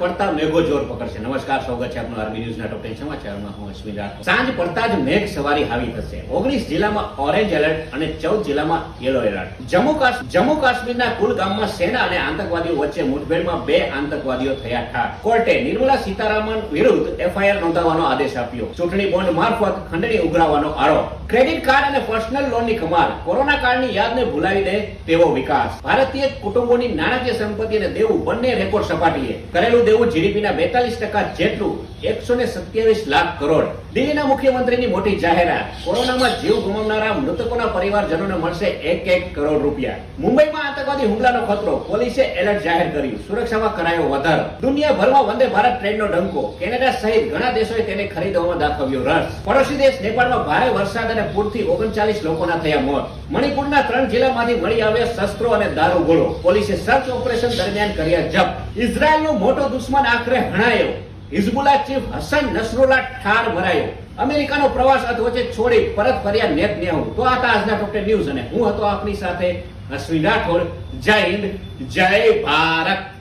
પડતા મેઘો જોર પકડશે. નમસ્કાર, સ્વાગત છે આપનું આરબી ન્યૂઝના ટોપ સમાચારમાં. હું અશ્વિન રાઠોડ. સાંજ પડતા જ મેઘ સવારી હાવી થશે. ઓગણીસ જિલ્લામાં ઓરેન્જ એલર્ટ અને ચૌદ જિલ્લામાં યલો એલર્ટ જમ્મુ જમ્મુ કાશ્મીરના કુલગામમાં સેના અને આતંકવાદીઓ વચ્ચે મુઠભેડમાં બે આતંકવાદીઓ થયા ઠાર. કોર્ટે નિર્મલા સીતારામન વિરુદ્ધ એફઆઈઆર નોંધાવવાનો આદેશ આપ્યો. ચૂંટણી બોન્ડ મારફત ખંડણી ઉઘરાવવાનો આરોપ. ક્રેડિટ કાર્ડ અને પર્સનલ લોનની કમાલ. કોરોના કાળની યાદને ભૂલાવી દે તેવો વિકાસ. ભારતીય કુટુંબોની નાણાકીય સંપત્તિ અને દેવું બંને રેકોર્ડ સપાટીએ કરેલું દેવું જીડીપીના બેતાલીસ ટકા જેટલું એકસો ને સત્યાવીસ લાખ કરોડ. દિલ્હીના મુખ્યમંત્રીની મોટી જાહેરાત. કોરોનામાં જીવ ગુમાવનારા મૃતકોના પરિવારજનોને મળશે એક એક કરોડ રૂપિયા. મુંબઈમાં આતંકવાદી હુમલાનો ખતરો. પોલીસે એલર્ટ જાહેર કર્યું. સુરક્ષામાં કરાયો વધારો. દુનિયાભરમાં વંદે ભારત ટ્રેનનો ડંકો. કેનેડા સહિત ઘણા દેશોએ તેને ખરીદવામાં દાખવ્યો રસ. પડોશી દેશ નેપાળમાં ભારે વરસાદ અને પૂરથી ઓગણચાલીસ લોકોના થયા મોત. મણિપુરના ત્રણ જિલ્લામાંથી મળી આવ્યા શસ્ત્રો અને દારૂ ગોળો પોલીસે સર્ચ ઓપરેશન દરમિયાન કર્યા જપ્ત. ઇઝરાયલનું મોટો દુશ્મન આખરે હણાયો. હિઝબુલ્લા ચીફ હસન નસરુલ્લા ઠાર ભરાયો. અમેરિકાનો પ્રવાસ અધ વચ્ચે છોડી પરત ફર્યા નેતન્યાહુ તો આ આજના ટોપટે ન્યૂઝ અને હું હતો આપની સાથે અશ્વિન રાઠોડ જય હિન્દ, જય ભારત.